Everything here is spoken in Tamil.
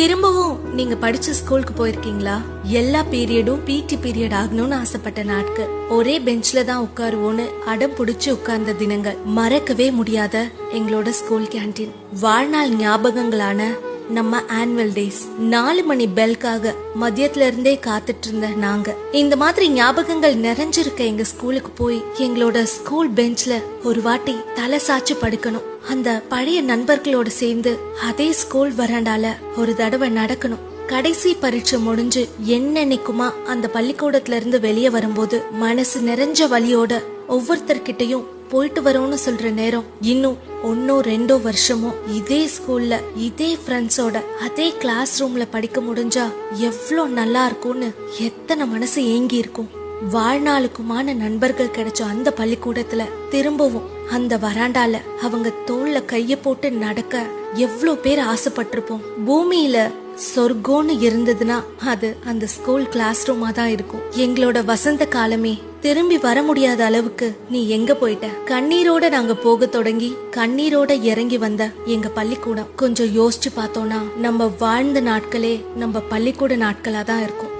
திரும்பவும் நீங்க படிச்ச ஸ்கூலுக்கு போயிருக்கீங்களா? எல்லா பீரியடும் பிடி பீரியட் ஆகணும்னு ஆசைப்பட்ட நாட்கள். ஒரே பெஞ்ச்ல தான் உட்காருவோன்னு அடம் பிடிச்சு உட்கார்ந்த தினங்கள். மறக்கவே முடியாத எங்களோட ஸ்கூல் கேண்டீன் வாழ்நாள் ஞாபகங்களான நம்ம ஆனுவல் டேஸ் நாலு மணி பெல்காக மதியத்துல இருந்தே காத்துட்டு இருந்த நாங்க. இந்த மாதிரி ஞாபகங்கள் நிறைஞ்சிருக்க எங்க ஸ்கூலுக்கு போய் எங்களோட ஸ்கூல் பெஞ்ச்ல ஒரு வாட்டி தலை சாச்சு படுக்கணும். அந்த பழைய நண்பர்களோட சேர்ந்து அதே ஸ்கூல் வராண்டால ஒரு தடவை நடக்கணும். கடைசி பரீட்சை முடிஞ்சு என்னன்னைக்குமா அந்த பள்ளிக்கூடத்துல இருந்து வெளியே வரும்போது மனசு நிறைஞ்ச வழியோட ஒவ்வொருத்தர்கிட்டையும் போயிட்டு வரோம்னு சொல்ற நேரம் இன்னும் ஒன்னோ ரெண்டோ வருஷமோ இதே ஸ்கூல்ல இதே ஃப்ரெண்ட்ஸோட அதே கிளாஸ் ரூம்ல படிக்க முடிஞ்சா எவ்வளோ நல்லா இருக்கும்னு எத்தனை மனசு ஏங்கி இருக்கும். வாழ்நாளுக்குமான நண்பர்கள் கிடைச்ச அந்த பள்ளிக்கூடத்துல திரும்பவும் அந்த வராண்டால அவங்க தோல்ல கைய போட்டு நடக்க எவ்வளோ பேர் ஆசைப்பட்டிருப்போம். பூமியில சொர்க்கோன்னு இருந்ததுன்னா அது அந்த ஸ்கூல் கிளாஸ் ரூமா தான் இருக்கும். எங்களோட வசந்த காலமே திரும்பி வர முடியாத அளவுக்கு நீ எங்க போயிட்ட? கண்ணீரோட நாங்க போக தொடங்கி கண்ணீரோட இறங்கி வந்த எங்க பள்ளிக்கூடம். கொஞ்சம் யோசிச்சு பார்த்தோம்னா நம்ம வாழ்ந்த நாட்களே நம்ம பள்ளிக்கூட நாட்களா தான் இருக்கும்.